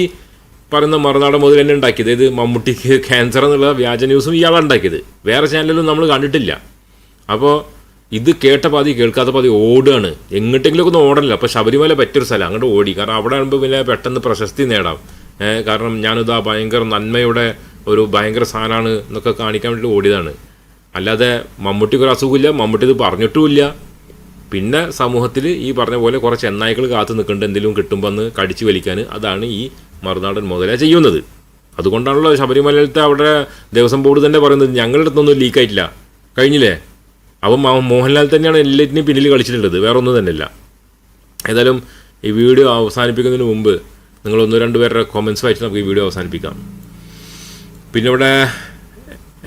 പറയുന്ന മറുനാടൻ മുതൽ തന്നെ ഉണ്ടാക്കിയത്. ഇത് മമ്മൂട്ടിക്ക് ക്യാൻസർ എന്നുള്ള വ്യാജ ന്യൂസും ഇയാളാണ് ഉണ്ടാക്കിയത്. വേറെ ചാനലിലും നമ്മൾ കണ്ടിട്ടില്ല. അപ്പോൾ ഇത് കേട്ട പാതി കേൾക്കാത്ത പാതി ഓടുകയാണ്. എങ്ങോട്ടെങ്കിലും ഒന്ന് ഓടണില്ല. അപ്പോൾ ശബരിമല പറ്റിയൊരു സ്ഥലം. അങ്ങോട്ട് ഓടി. കാരണം അവിടെ ആകുമ്പോൾ പിന്നെ പെട്ടെന്ന് പ്രശസ്തി നേടാം. കാരണം ഞാനിതാ ഭയങ്കര നന്മയുടെ ഒരു ഭയങ്കര സാധനമാണ് എന്നൊക്കെ കാണിക്കാൻ വേണ്ടി ഓടിയതാണ്. അല്ലാതെ മമ്മൂട്ടിക്ക് ഒരു അസുഖമില്ല മമ്മൂട്ടി ഇത് പറഞ്ഞിട്ടുമില്ല. പിന്നെ സമൂഹത്തിൽ ഈ പറഞ്ഞ പോലെ കുറച്ച് ചെന്നായ്ക്കൾ കാത്തു നിൽക്കേണ്ട എന്തെങ്കിലും കിട്ടുമ്പോൾ അന്ന് കടിച്ചു വലിക്കാൻ. അതാണ് ഈ മറുനാടൻ മുതല ചെയ്യുന്നത്. അതുകൊണ്ടാണല്ലോ ശബരിമലയിലത്തെ അവിടെ ദേവസ്വം ബോർഡ് തന്നെ പറയുന്നത് ഞങ്ങളുടെ അടുത്തൊന്നും ലീക്കായിട്ടില്ല കഴിഞ്ഞില്ലേ? അപ്പം മോഹൻലാൽ തന്നെയാണ് എല്ലാറ്റിനും പിന്നിൽ കളിച്ചിട്ടുള്ളത്. വേറെ ഒന്നും തന്നെയല്ല. ഏതായാലും ഈ വീഡിയോ അവസാനിപ്പിക്കുന്നതിന് മുമ്പ് നിങ്ങൾ ഒന്നോ രണ്ട് പേരുടെ കോമൻസ് വായിച്ച് നമുക്ക് ഈ വീഡിയോ അവസാനിപ്പിക്കാം. പിന്നെ ഇവിടെ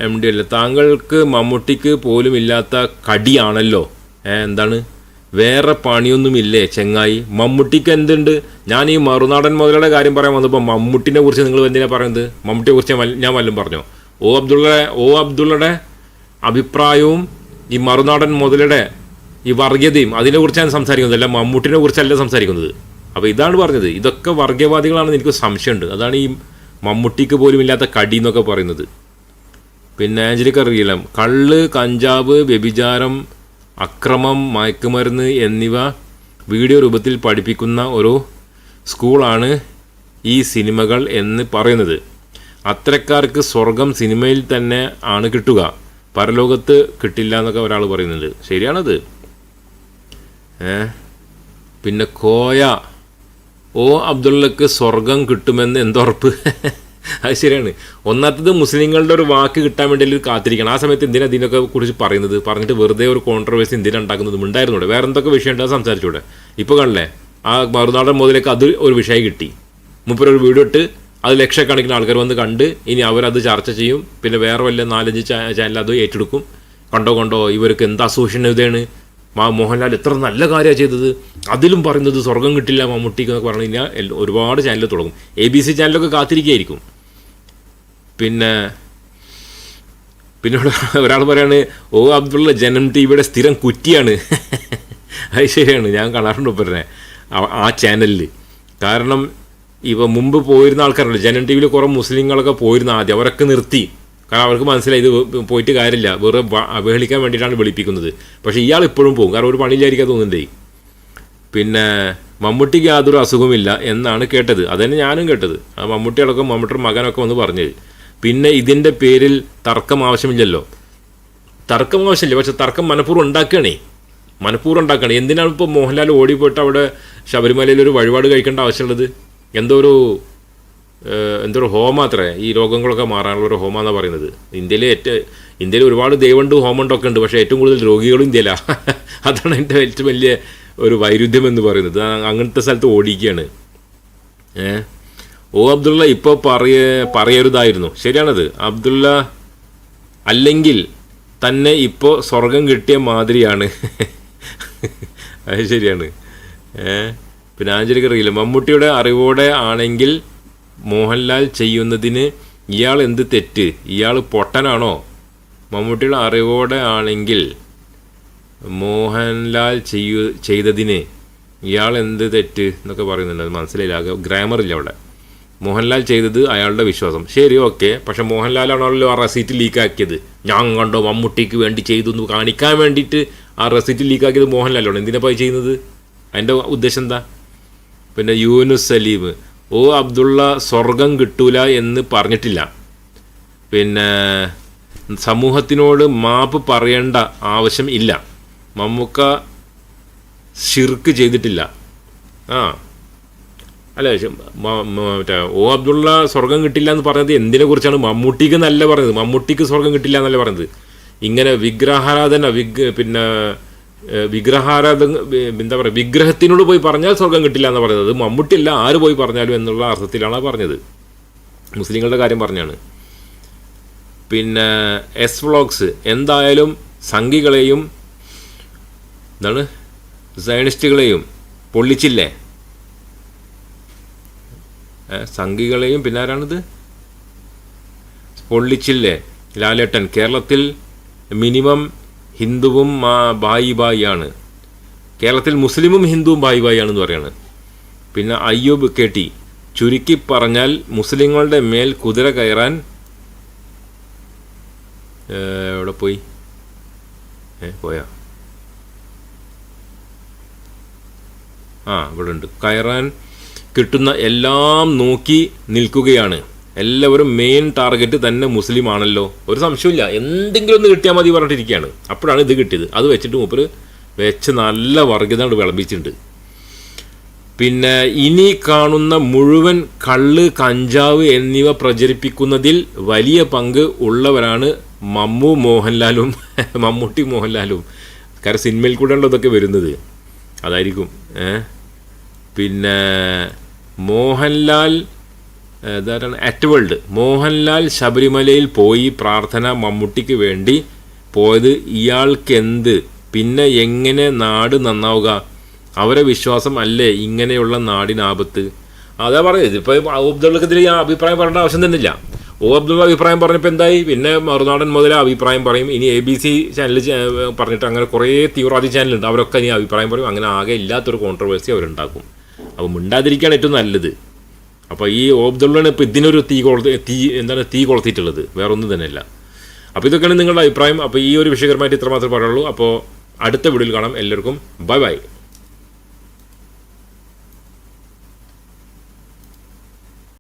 എം ഡി അല്ല? താങ്കൾക്ക് മമ്മൂട്ടിക്ക് പോലും ഇല്ലാത്ത കടിയാണല്ലോ. എന്താണ്? വേറെ പണിയൊന്നുമില്ലേ ചെങ്ങായി? മമ്മൂട്ടിക്ക് എന്തുണ്ട്? ഞാൻ ഈ മറുനാടൻ മുതലയുടെ കാര്യം പറയാൻ വന്നപ്പോൾ മമ്മൂട്ടിനെ കുറിച്ച് നിങ്ങൾ എന്തിനാണ് പറയുന്നത്? മമ്മൂട്ടിയെ കുറിച്ച് ഞാൻ വല്ലതും പറഞ്ഞോ? ഓ അബ്ദുള്ള ഓ അബ്ദുള്ളയുടെ അഭിപ്രായവും ഈ മറുനാടൻ മുതലയുടെ ഈ വർഗീയതയും അതിനെക്കുറിച്ച് കുറിച്ചാണ് സംസാരിക്കുന്നത് അല്ല മമ്മൂട്ടിനെ കുറിച്ചല്ല സംസാരിക്കുന്നത്. അപ്പോൾ ഇതാണ് പറഞ്ഞത്. ഇതൊക്കെ വർഗീയവാദികളാണെന്ന് എനിക്ക് സംശയമുണ്ട്. അതാണ് ഈ മമ്മൂട്ടിക്ക് പോലും ഇല്ലാത്ത കടി എന്നൊക്കെ പറയുന്നത്. പിന്നെ ആഞ്ചലിക്ക് അറിയില്ല. കള്ള് കഞ്ചാവ് വ്യഭിചാരം അക്രമം മയക്കുമരുന്ന് എന്നിവ വീഡിയോ രൂപത്തിൽ പഠിപ്പിക്കുന്ന ഒരു സ്കൂളാണ് ഈ സിനിമകൾ എന്ന് പറയുന്നത്. അത്തരക്കാർക്ക് സ്വർഗം സിനിമയിൽ തന്നെ ആണ് കിട്ടുക. പരലോകത്ത് കിട്ടില്ല എന്നൊക്കെ ഒരാൾ പറയുന്നുണ്ട്. ശരിയാണത്? ഏ? പിന്നെ കോയ. ഓ അബ്ദുള്ളക്ക് സ്വർഗം കിട്ടുമെന്ന് എന്തുറപ്പ് അത് ശരിയാണ്. ഒന്നാമത്തത് മുസ്ലിങ്ങളുടെ ഒരു വാക്ക് കിട്ടാൻ വേണ്ടി കാത്തിരിക്കണം. ആ സമയത്ത് എന്തിനാ ഇതിനൊക്കെ കുറിച്ച് പറയുന്നത്? പറഞ്ഞിട്ട് വെറുതെ ഒരു കോൺട്രവേഴ്സി എന്തിനാണ് ഉണ്ടാക്കുന്നത് ഉണ്ടായിരുന്നൂടെ? വേറെ എന്തൊക്കെ വിഷയം ഉണ്ടോ സംസാരിച്ചൂടെ? ഇപ്പോൾ കാണില്ലേ ആ മറുനാടൻ മുതലേക്ക് അത് ഒരു വിഷയം കിട്ടി. മുപ്പരൊരു വീഡിയോ ഇട്ട് അത് ലക്ഷക്കണക്കിന് ആൾക്കാർ വന്ന് കണ്ട് ഇനി അവരത് ചർച്ച ചെയ്യും. പിന്നെ വേറെ വല്ല നാലഞ്ച് ചാനൽ അത് ഏറ്റെടുക്കും. കണ്ടോ കണ്ടോ ഇവർക്ക് എന്ത് അസൂഷണതാണ് മാ മോഹൻലാൽ എത്ര നല്ല കാര്യമാണ് ചെയ്തത്. അതിലും പറയുന്നത് സ്വർഗം കിട്ടില്ല മമ്മൂട്ടിക്ക് എന്നൊക്കെ പറഞ്ഞു കഴിഞ്ഞാൽ ഒരുപാട് ചാനൽ തുടങ്ങും. എ ബി സി ചാനലൊക്കെ കാത്തിരിക്കുകയായിരിക്കും പിന്നെ പിന്നെ ഒരാൾ പറയാണ് ഓ അബ്ദുള്ള ജനം ടി വിയുടെ സ്ഥിരം കുറ്റിയാണ്. [LAUGHS] അത് ശരിയാണ് ഞാൻ കാണാറുണ്ട് ആ- ആ ചാനലിൽ കാരണം ഇവ മുമ്പ് പോയിരുന്ന ആൾക്കാരുണ്ട്. ജനം ടി വിയിൽ കുറേ മുസ്ലിങ്ങളൊക്കെ പോയിരുന്ന ആദ്യം. അവരൊക്കെ നിർത്തി. കാരണം അവർക്ക് മനസ്സിലായി ഇത് പോയിട്ട് കാര്യമില്ല. വെറുതെ അവഹേളിക്കാൻ വേണ്ടിയിട്ടാണ് വിളിപ്പിക്കുന്നത്. പക്ഷേ ഇയാൾ ഇപ്പോഴും പോകും. കാരണം ഒരു പണിയില്ലായിരിക്കാൻ തോന്നുന്നുണ്ടേ. പിന്നെ മമ്മൂട്ടിക്ക് യാതൊരു അസുഖമില്ല എന്നാണ് കേട്ടത്. അതന്നെ ഞാനും കേട്ടത്. ആ മമ്മൂട്ടികളൊക്കെ മമ്മൂട്ടർ മകനൊക്കെ വന്ന് പറഞ്ഞത്. പിന്നെ ഇതിന്റെ പേരിൽ തർക്കം ആവശ്യമില്ലല്ലോ. തർക്കം ആവശ്യമില്ല. പക്ഷെ തർക്കം മനഃപൂർവം ഉണ്ടാക്കുകയാണേ. മനഃപൂർവം ഉണ്ടാക്കുകയാണ്. എന്തിനാണ് ഇപ്പോൾ മോഹൻലാൽ ഓടിപ്പോയിട്ട് അവിടെ ശബരിമലയിൽ ഒരു വഴിപാട് കഴിക്കേണ്ട ആവശ്യമുള്ളത്? എന്തോ ഒരു എന്തോ ഒരു ഹോമ അത്രേ ഈ രോഗങ്ങളൊക്കെ മാറാനുള്ള ഒരു ഹോമ എന്നാണ് പറയുന്നത്. ഇന്ത്യയിലെ ഏറ്റവും ഇന്ത്യയിൽ ഒരുപാട് ദൈവമുണ്ട് ഹോമുണ്ടൊക്കെ ഉണ്ട് പക്ഷേ ഏറ്റവും കൂടുതൽ രോഗികളും ഇന്ത്യയിലാണ് [LAUGHS] അതാണ് എന്റെ ഏറ്റവും വലിയ ഒരു വൈരുദ്ധ്യം എന്ന് പറയുന്നത് അങ്ങനത്തെ സ്ഥലത്ത് ഓടിക്കുകയാണ് ഓ അബ്ദുള്ള ഇപ്പോൾ പറയ പറയരുതായിരുന്നു. ശരിയാണത്. അബ്ദുള്ള അല്ലെങ്കിൽ തന്നെ ഇപ്പോൾ സ്വർഗം കിട്ടിയ മാതിരിയാണ്. [LAUGHS] അത് ശരിയാണ്. ഏ? പിന്നെ ആഞ്ചലിക്ക് അറിയില്ല. മമ്മൂട്ടിയുടെ അറിവോടെ ആണെങ്കിൽ മോഹൻലാൽ ചെയ്യുന്നതിന് ഇയാൾ എന്ത് തെറ്റ്? ഇയാൾ പൊട്ടനാണോ? മമ്മൂട്ടിയുടെ അറിവോടെ ആണെങ്കിൽ മോഹൻലാൽ ചെയ്യു ചെയ്തതിന് ഇയാൾ എന്ത് തെറ്റ് എന്നൊക്കെ പറയുന്നുണ്ട്. അത് മനസ്സിലായില്ല. ഗ്രാമർ ഇല്ല അവിടെ. മോഹൻലാൽ ചെയ്തത് അയാളുടെ വിശ്വാസം. ശരി ഓക്കെ. പക്ഷെ മോഹൻലാലാണല്ലോ ആ റെസീറ്റ് ലീക്കാക്കിയത്. ഞാൻ കണ്ടോ മമ്മൂട്ടിക്ക് വേണ്ടി ചെയ്തു എന്ന് കാണിക്കാൻ വേണ്ടിയിട്ട് ആ റെസീറ്റ് ലീക്കാക്കിയത് മോഹൻലാലാണ്. എന്തിനാ പോയി ചെയ്യുന്നത്? അതിന്റെ ഉദ്ദേശം എന്താ? പിന്നെ യൂനുസ് സലീം ഓ അബ്ദുള്ള സ്വർഗം കിട്ടൂല എന്ന് പറഞ്ഞിട്ടില്ല. പിന്നെ സമൂഹത്തിനോട് മാപ്പ് പറയേണ്ട ആവശ്യം ഇല്ല. മമ്മൂക്ക ഷിർക്ക് ചെയ്തിട്ടില്ല. ആ. അല്ല മറ്റേ ഓ അബ്ദുള്ള സ്വർഗം കിട്ടില്ല എന്ന് പറഞ്ഞത് എന്തിനെ കുറിച്ചാണ് മമ്മൂട്ടിക്ക് നല്ല പറഞ്ഞത്. മമ്മൂട്ടിക്ക് സ്വർഗം കിട്ടില്ല എന്നല്ല പറഞ്ഞത്. ഇങ്ങനെ വിഗ്രഹാരാധന വിഗ് പിന്നെ ഏഹ്, വിഗ്രഹാരാധന വി- എന്താ പറയുക വിഗ്രഹത്തിനോട് പോയി പറഞ്ഞാൽ സ്വർഗം കിട്ടില്ല എന്ന് പറയുന്നത്. മമ്മൂട്ടിയല്ല ആര് പോയി പറഞ്ഞാലും എന്നുള്ള അർത്ഥത്തിലാണ് പറഞ്ഞത്. മുസ്ലിങ്ങളുടെ കാര്യം പറഞ്ഞാണ്. പിന്നെ എസ് വ്ളോഗ്സ് എന്തായാലും സംഘികളെയും എന്താണ് സയനിസ്റ്റുകളെയും പൊള്ളിച്ചില്ലേ? സംഘികളെയും പിന്നെ ആരാണിത്? പൊള്ളിച്ചില്ലേ? ലാലേട്ടൻ. കേരളത്തിൽ മിനിമം ഹിന്ദുവും ബായി ബായി ആണ് കേരളത്തിൽ മുസ്ലിമും ഹിന്ദുവും ബായി ബായി ആണെന്ന് പറയാണ്. പിന്നെ അയ്യൂബ് കെ ടി ചുരുക്കി പറഞ്ഞാൽ മുസ്ലിങ്ങളുടെ മേൽ കുതിര കയറാൻ എവിടെ പോയി? ഏ പോയാ? ആ ഇവിടെ ഉണ്ട് കയറാൻ കിട്ടുന്ന എല്ലാം നോക്കി നിൽക്കുകയാണ്. എല്ലാവരും മെയിൻ ടാർഗറ്റ് തന്നെ മുസ്ലിം ആണല്ലോ. ഒരു സംശയമില്ല എന്തെങ്കിലും ഒന്ന് കിട്ടിയാൽ മതി പറഞ്ഞിട്ടിരിക്കുകയാണ് അപ്പോഴാണ് ഇത് കിട്ടിയത്. അത് വെച്ചിട്ട് മൂപ്പര് വെച്ച് നല്ല വർഗീയത വിളമ്പിച്ചിട്ടുണ്ട്. പിന്നെ ഇനി കാണുന്ന മുഴുവൻ കള്ള് കഞ്ചാവ് എന്നിവ പ്രചരിപ്പിക്കുന്നതിൽ വലിയ പങ്ക് ഉള്ളവരാണ് മമ്മു മോഹൻലാലും [LAUGHS] മമ്മൂട്ടി മോഹൻലാലും. കാരണം സിനിമയിൽ കൂടെയാണല്ലോ ഇതൊക്കെ വരുന്നത്. അതായിരിക്കും. പിന്നെ മോഹൻലാൽ ഇതാരാണ്? അറ്റ് വേൾഡ് മോഹൻലാൽ ശബരിമലയിൽ പോയി പ്രാർത്ഥന മമ്മൂട്ടിക്ക് വേണ്ടി പോയത് ഇയാൾക്കെന്ത്? പിന്നെ എങ്ങനെ നാട് നന്നാവുക? അവരെ വിശ്വാസം അല്ലേ ഇങ്ങനെയുള്ള നാടിനാപത്ത് അതാ പറയുന്നത് ഇപ്പം അബ്ദുള്ളക്കെതിരെ ഞാൻ അഭിപ്രായം പറയേണ്ട ആവശ്യം തന്നെ ഇല്ല ഓ അബ്ദുള്ള അഭിപ്രായം പറഞ്ഞപ്പോൾ എന്തായി? പിന്നെ മറുനാടൻ മുതൽ അഭിപ്രായം പറയും. ഇനി എ ബി സി ചാനൽ പറഞ്ഞിട്ട് അങ്ങനെ കുറേ തീവ്രവാദി ചാനലുണ്ട് അവരൊക്കെ ഇനി അഭിപ്രായം പറയും. അങ്ങനെ ആകെ ഇല്ലാത്തൊരു കോൺട്രവേഴ്സി അവരുണ്ടാക്കും. അപ്പോൾ മിണ്ടാതിരിക്കുകയാണ് ഏറ്റവും നല്ലത്. അപ്പോൾ ഈ ഓബ്ദുള്ളാണ് ഇപ്പോൾ ഇതിനൊരു തീ കൊളുത്തി തീ എന്താണ് തീ കൊളുത്തിയിട്ടുള്ളത്. വേറെ ഒന്നും തന്നെയല്ല. അപ്പോൾ ഇതൊക്കെയാണ് നിങ്ങളുടെ അഭിപ്രായം. അപ്പോൾ ഈ ഒരു വിഷയകരമായിട്ട് ഇത്ര മാത്രമേ പറയുള്ളൂ അപ്പോൾ അടുത്ത വീഡിയോയിൽ കാണാം. എല്ലാവർക്കും ബൈ ബൈ.